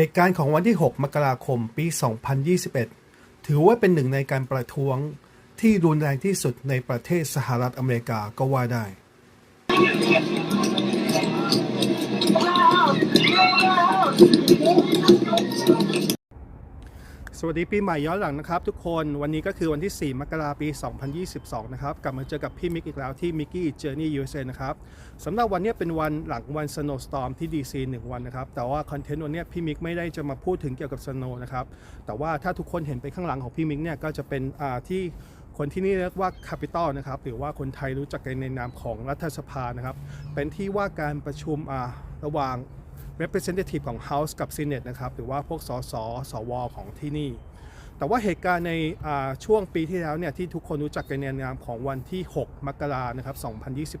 เหตุการณ์ของวันที่ 6 มกราคม ปี 2021 ถือว่าเป็นหนึ่งในการประท้วงที่รุนแรงที่สุดในประเทศสหรัฐอเมริกาก็ว่าได้ สวัสดีปีใหม่ย้อนหลังนะครับทุกคนวันนี้ก็คือวันที่ 4 มกราปี 2022 นะครับ กลับมาเจอกับพี่มิกอีกแล้วที่ Mickey Journey USA นะครับสำหรับวันนี้เป็นวันหลังวัน Snowstorm ที่ DC 1 วันนะครับ แต่ว่าคอนเทนต์วันนี้พี่มิกไม่ได้จะมาพูดถึงเกี่ยวกับ Snow นะครับ แต่ว่าถ้าทุกคนเห็นไปข้างหลังของพี่มิกเนี่ยก็จะเป็นอ่าที่คนที่นี่เรียกว่า Capital นะครับหรือว่าคนไทยรู้จักกันในนามของรัฐสภานะครับเป็นที่ว่าการประชุมระหว่าง representative ของ House กับ Senate นะครับหรือว่าพวกสสสวของที่นี่ แต่ว่าเหตุการณ์ในช่วงปีที่แล้วเนี่ยที่ทุกคนรู้จักกันในนามของวันที่ 6 มกรานะครับ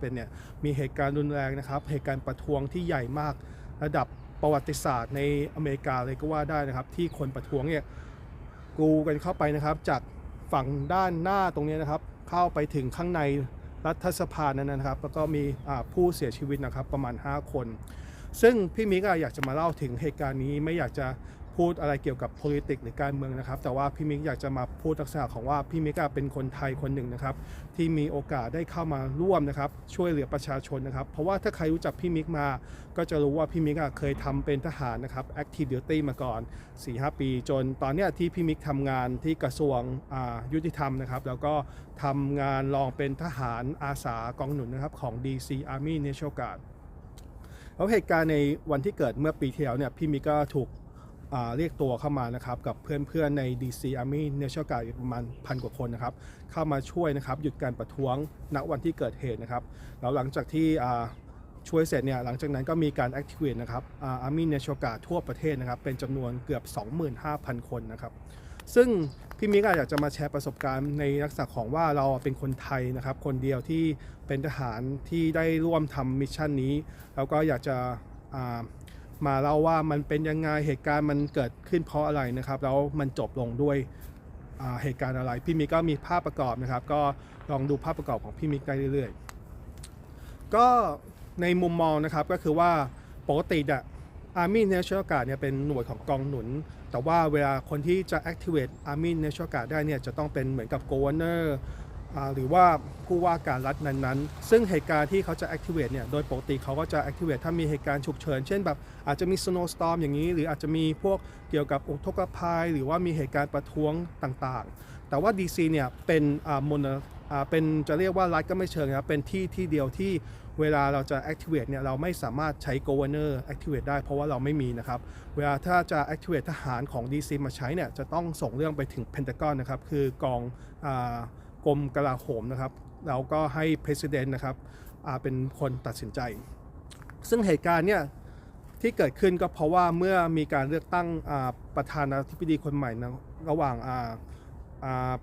2021 เนี่ยมีเหตุการณ์รุนแรงนะครับ เหตุการณ์ประท้วงที่ใหญ่มากระดับประวัติศาสตร์ในอเมริกาเลยก็ว่าได้นะครับ ที่คนประท้วงเนี่ยกูกันเข้าไปนะครับ จากฝั่งด้านหน้าตรงนี้นะครับ เข้าไปถึงข้างในรัฐสภานั้นนะครับ แล้วก็มีผู้เสียชีวิตนะครับประมาณ 5 คน ซึ่งพี่มิกอะอยากจะมาเล่าถึงเหตุการณ์นี้ไม่อยากจะพูดอะไรเกี่ยวกับ politics หรือการเมืองนะครับ แต่ว่าพี่มิกอยากจะมาพูดลักษณะของว่าพี่มิกเป็นคนไทยคนหนึ่งนะครับ ที่มีโอกาสได้เข้ามาร่วมนะครับ ช่วยเหลือประชาชนนะครับ เพราะว่าถ้าใครรู้จักพี่มิกมา ก็จะรู้ว่าพี่มิกเคยทำเป็นทหารนะครับ active duty มาก่อน 4-5 ปี จนตอนนี้ที่พี่มิกทำงานที่กระทรวงยุติธรรมนะครับ แล้วก็ทำงานรองเป็นทหารอาสากองหนุนนะครับของ DC Army National Guard แล้วเหตุการณ์ในวันที่เกิดเมื่อปีที่แล้วเนี่ยพี่มิกก็ถูกเรียกตัวเข้ามานะครับกับเพื่อนๆใน DC Army National Guard ประมาณพันกว่าคนนะครับเข้ามาช่วยนะครับหยุดการประท้วงณวันที่เกิดเหตุนะครับแล้วหลังจากที่ช่วยเสร็จเนี่ยหลังจากนั้นก็มีการ activate นะครับอา Army National Guard ทั่วประเทศนะครับเป็นจำนวนเกือบ 25,000 คนนะครับ ซึ่งพี่มิกอะอยากจะมาแชร์ประสบการณ์ในลักษณะของว่าเราเป็นคนไทยนะครับ คนเดียวที่เป็นทหารที่ได้ร่วมทำมิชชั่นนี้ แล้วก็อยากจะามาเล่าว่ามันเป็นยังไงเหตุการณ์มันเกิดขึ้นเพราะอะไรนะครับ แล้วมันจบลงด้วยเหตุการณ์อะไร พี่มิกก็มีภาพประกอบนะครับ ก็ลองดูภาพประกอบของพี่มิกได้เรื่อยๆ ก็ในมุมมองนะครับก็คือว่าปกติอะ Army National Guard เนี่ยเป็นหน่วยของกองหนุน แต่ว่าเวลาคนที่จะ activate Army National Guard ได้เนี่ยจะต้องเป็นเหมือนกับ Governor อ่าหรือว่าผู้ว่าการรัฐนั้นๆ ซึ่งเหตุการณ์ที่เขาจะ activate เนี่ย โดยปกติเขาก็จะ activate ถ้ามีเหตุการณ์ฉุกเฉิน เช่นแบบอาจจะมี snowstorm อย่างนี้ หรืออาจจะมีพวกเกี่ยวกับอุทกภัย หรือว่ามีเหตุการณ์ประท้วงต่างๆ แต่ว่า DC เนี่ยเป็นอ่า mono อ่า เป็นจะเรียกว่ารัฐก็ไม่เชิงนะครับเป็นที่ที่เดียวที่เวลาเราจะ activate เนี่ยเราไม่สามารถใช้ governor activate ได้เพราะว่าเราไม่มีนะครับ เวลาถ้าจะ activate ทหารของ DC มาใช้เนี่ยจะต้องส่งเรื่องไปถึง Pentagon นะครับ คือกองอกรมกลาโหมนะครับ แล้วก็ให้ president นะครับเป็นคนตัดสินใจ ซึ่งเหตุการณ์เนี่ยที่เกิดขึ้นก็เพราะว่าเมื่อมีการเลือกตั้งประธานาธิบดีคนใหม่นะระหว่างอ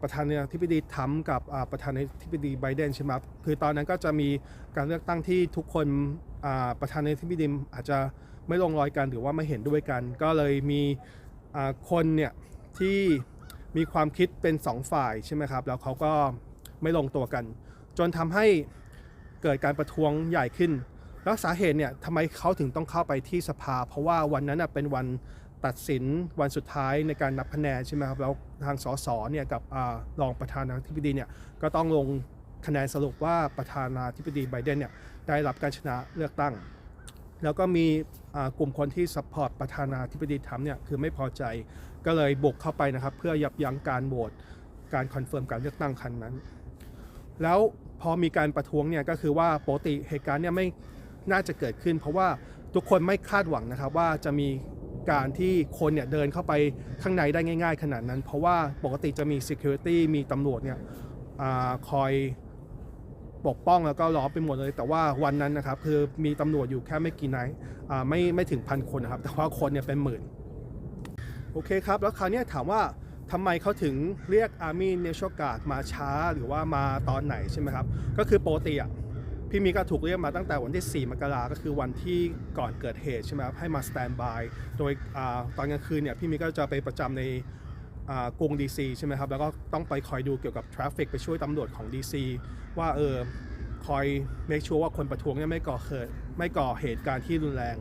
ประธานาธิบดีทรัมป์กับประธานาธิบดีไบเดนใช่ไหมครับคือตอนนั้นก็จะมีการเลือกตั้งที่ทุกคนประธานาธิบดีอาจจะไม่ลงรอยกันหรือว่าไม่เห็นด้วยกัน ก็เลยมีคนเนี่ยที่มีความคิดเป็นสองฝ่ายใช่ไหมครับแล้วเขาก็ไม่ลงตัวกัน จนทำให้เกิดการประท้วงใหญ่ขึ้น แล้วสาเหตุเนี่ยทำไมเขาถึงต้องเข้าไปที่สภา เพราะว่าวันนั้นเป็นวัน ตัดสินวันสุดท้ายในการนับคะแนนใช่ไหมครับแล้วทางสสเนี่ยกับรองประธานาธิบดีเนี่ยก็ต้องลงคะแนนสรุปว่าประธานาธิบดีไบเดนเนี่ยได้รับการชนะเลือกตั้ง แล้วก็มีกลุ่มคนที่สปอร์ตประธานาธิบดีทรัมป์เนี่ยคือไม่พอใจก็เลยบุกเข้าไปนะครับ เพื่อยับยั้งการโหวตการคอนเฟิร์มการเลือกตั้งครั้งนั้น แล้วพอมีการประท้วงเนี่ยก็คือว่าปกติเหตุการณ์เนี่ยไม่น่าจะเกิดขึ้น เพราะว่าทุกคนไม่คาดหวังนะครับว่าจะมี การที่คนเนี่ยเดินเข้าไปข้างในได้ง่าย ๆ ขนาดนั้น เพราะว่าปกติจะมี Security มีตำรวจเนี่ยอคอยปกป้องแล้วก็ล้อมไปหมดเลย แต่ว่าวันนั้นนะครับคือมีตำรวจอยู่แค่ไม่กี่นายไม่ไม่ถึงพันคนนะครับ แต่ว่าคนเนี่ยเป็นหมื่น โอเคครับ แล้วคราวนี้ถามว่าทำไมเขาถึงเรียก Army National Guard มาช้าหรือว่ามาตอนไหนใช่ไหมครับ ก็คือปกติอะ พี่มีก็ถูกเรียกมาตั้งแต่วันที่ 4 มกราก็คือวันที่ก่อนเกิดเหตุใช่ไหมครับให้มาสแตนบายโดยอาตอนกลางคืนเนี่ยพี่มีก็จะไปประจำในอ่ากรุง DC ใช่ไหมครับแล้วก็ต้องไปคอยดูเกี่ยวกับทราฟฟิกไปช่วยตำรวจของ DC ว่าเออคอย make sure ว่าคนประท้วงเนี่ยไม่ก่อเกิดไม่ก่อเหตุการณ์ที่รุนแรง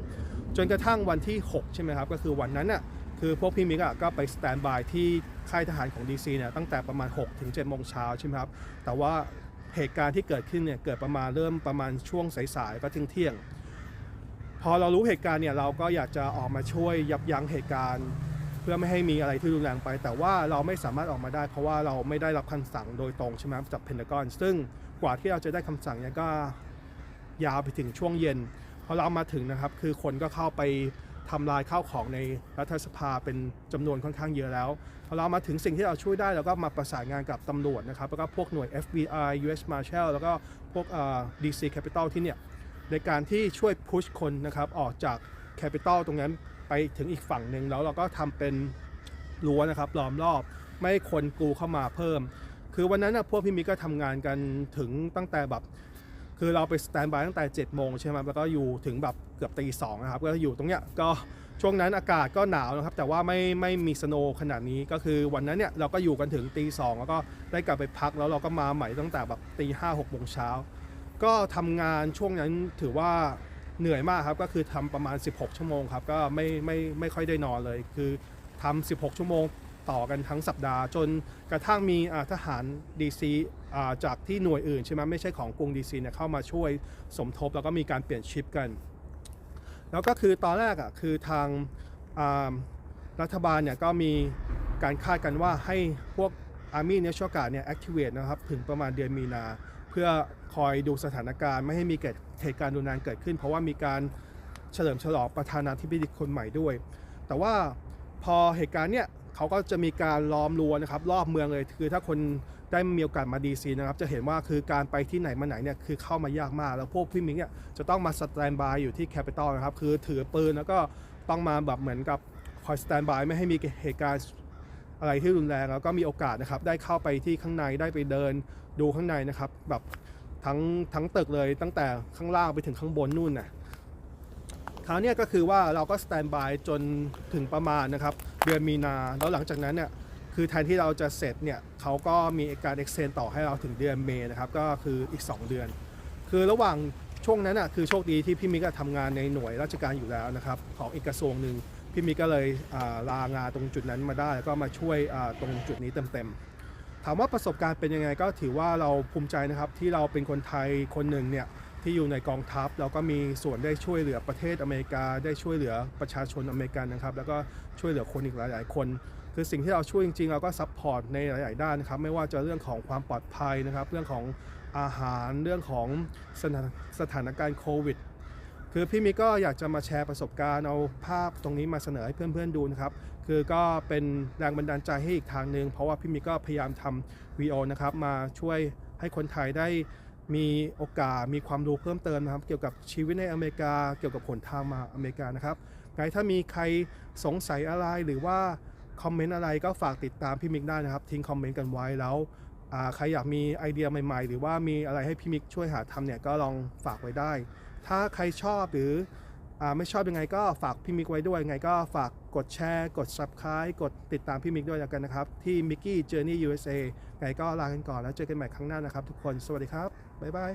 จนกระทั่งวันที่ 6 ใช่ไหมครับ ก็คือวันนั้นน่ะคือพวกพี่มิกอะก็ไปสแตนบายที่ค่ายทหารของ DC เนี่ยตั้งแต่ประมาณ6ถึง7โมงเช้าใช่ไหมครับ แต่ว่า เหตุการณ์ที่เกิดขึ้นเนี่ยเกิดประมาณเริ่มประมาณช่วงสายๆก็ถึงเที่ยง พอเรารู้เหตุการณ์เนี่ยเราก็อยากจะออกมาช่วยยับยั้งเหตุการณ์ เพื่อไม่ให้มีอะไรที่รุนแรงไป แต่ว่าเราไม่สามารถออกมาได้ เพราะว่าเราไม่ได้รับคำสั่งโดยตรงใช่ไหมจากเพนทากอนซึ่งกว่าที่เราจะได้คำสั่งเนี่ยก็ยาวไปถึงช่วงเย็นพอเรามาถึงนะครับ คือคนก็เข้าไป ทำลายข้าวของในรัฐสภาเป็นจำนวนค่อนข้างเยอะแล้วพอเรามาถึงสิ่งที่เราช่วยได้เราก็มาประสานงานกับตำรวจนะครับแล้วก็พวกหน่วย FBI US Marshal แล้วก็พวก DC Capital ที่เนี่ยในการที่ช่วยพุชคนนะครับออกจากแคปิตอลตรงนั้นไปถึงอีกฝั่งหนึ่งแล้วเราก็ทำเป็นรั้วนะครับล้อมรอบ ไม่ให้คนกรูเข้ามาเพิ่ม คือวันนั้นนะพวกพี่มิกก็ทำงานกันถึงตั้งแต่แบบ คือเราไปสแตนบายตั้งแต่7จ็ดโมงใช่ไหมแล้วก็อยู่ถึงแบบเกือบตีสองนะครับ ก็อยู่ตรงเนี้ยก็ช่วงนั้นอากาศก็หนาวนะครับ แต่ว่าไม่ไม่มีสโนว์ขนาดนี้ก็คือวันนั้นเนี่ยเราก็อยู่กันถึงตีสองแล้วก็ได้กลับไปพักแล้วเราก็มาใหม่ตั้งแต่แบบตีห้าหกโมงเช้าก็ทำงานช่วงนั้นถือว่าเหนื่อยมากครับก็คือทำประมาณ 16 ชั่วโมงครับก็ไม่ไม่ไม่ค่อยได้นอนเลย คือทำ16 ชั่วโมง ต่อกันทั้งสัปดาห์ จนกระทั่งมีทหาร DC อ่าจากที่หน่วยอื่นใช่ไหมไม่ใช่ของกรุง DC เนี่ยเข้ามาช่วยสมทบแล้วก็มีการเปลี่ยนชิปกัน แล้วก็คือตอนแรกอะคือทางรัฐบาลเนี่ยก็มีการคาดกันว่าให้พวก Army National Guard เนี่ย activate นะครับถึงประมาณเดือนมีนาเพื่อคอยดูสถานการณ์ไม่ให้มีเกิดเหตุการณ์รุนแรงเกิดขึ้น เพราะว่ามีการเฉลิมฉลองประธานาธิบดีคนใหม่ด้วย แต่ว่าพอเหตุการณ์เนี่ย เขาก็จะมีการล้อมรั้วนะครับรอบเมืองเลย คือถ้าคนได้มีโอกาสมาดีซีนะครับ จะเห็นว่าคือการไปที่ไหนมาไหนเนี่ยคือเข้ามายากมาก แล้วพวกพี่มิงเนี่ยจะต้องมาสแตนบายอยู่ที่แคปิตอลนะครับ คือถือปืนแล้วก็ต้องมาแบบเหมือนกับคอยสแตนบายไม่ให้มีเหตุการณ์อะไรที่รุนแรงแล้วก็มีโอกาสนะครับ ได้เข้าไปที่ข้างในได้ไปเดินดูข้างในนะครับ แบบทั้งทั้งตึกเลยตั้งแต่ข้างล่างไปถึงข้างบนนู่นนะ คราวเนี้ยก็คือว่าเราก็สแตนบายจนถึงประมาณนะครับเดือนมีนาแล้วหลังจากนั้นเนี่ยคือแทนที่เราจะเสร็จเนี่ยเขาก็มีการเอ็กเซนต่อให้เราถึงเดือนเมษนะครับก็คืออีก 2 เดือน คือระหว่างช่วงนั้นอะคือโชคดีที่พี่มิกอะทำงานในหน่วยราชการอยู่แล้วนะครับของอีกกระทรวงหนึ่งพี่มิกก็เลยาลางานตรงจุดนั้นมาได้แล้วก็มาช่วยตรงจุดนี้เต็มๆถามว่าประสบการณ์เป็นยังไงก็ถือว่าเราภูมิใจนะครับที่เราเป็นคนไทยคนหนึ่งเนี่ย ที่อยู่ในกองทัพเราก็มีส่วนได้ช่วยเหลือประเทศอเมริกา ได้ช่วยเหลือประชาชนอเมริกันนะครับ แล้วก็ช่วยเหลือคนอีกหลาย ๆ คน คือสิ่งที่เราช่วยจริง ๆ เราก็ซัพพอร์ตในหลาย ๆ ด้านนะครับ ไม่ว่าจะเรื่องของความปลอดภัยนะครับ เรื่องของอาหารเรื่องของสถานสถานการณ์โควิดคือพี่มิกก็อยากจะมาแชร์ประสบการณ์เอาภาพตรงนี้มาเสนอให้เพื่อนๆดูนะครับ คือก็เป็นแรงบันดาลใจให้อีกทางหนึ่งเพราะว่าพี่มิก็พยายามทำวีโอนะครับมาช่วยให้คนไทยได้ มีโอกาสมีความรู้เพิ่มเติมนะครับ เกี่ยวกับชีวิตในอเมริกา เกี่ยวกับผลทางมาอเมริกานะครับไงถ้ามีใครสงสัยอะไรหรือว่าคอมเมนต์อะไรก็ฝากติดตามพี่มิกได้นะครับ ทิ้งคอมเมนต์กันไว้แล้วใครอยากมีไอเดียใหม่ๆ หรือว่ามีอะไรให้พี่มิกช่วยหาทำเนี่ยก็ลองฝากไว้ได้ ถ้าใครชอบหรืออไม่ชอบยังไงก็ฝากพี่มิกไว้ด้วยยังไงก็ฝากกดแชร์ กด subscribe กดติดตามพี่มิกด้วยแล้วกันนะครับ ที่ Mickey Journey USA ไงก็ลากันก่อนแล้วเจอกันใหม่ครั้งหน้านะครับทุกคน สวัสดีครับ บ๊ายบาย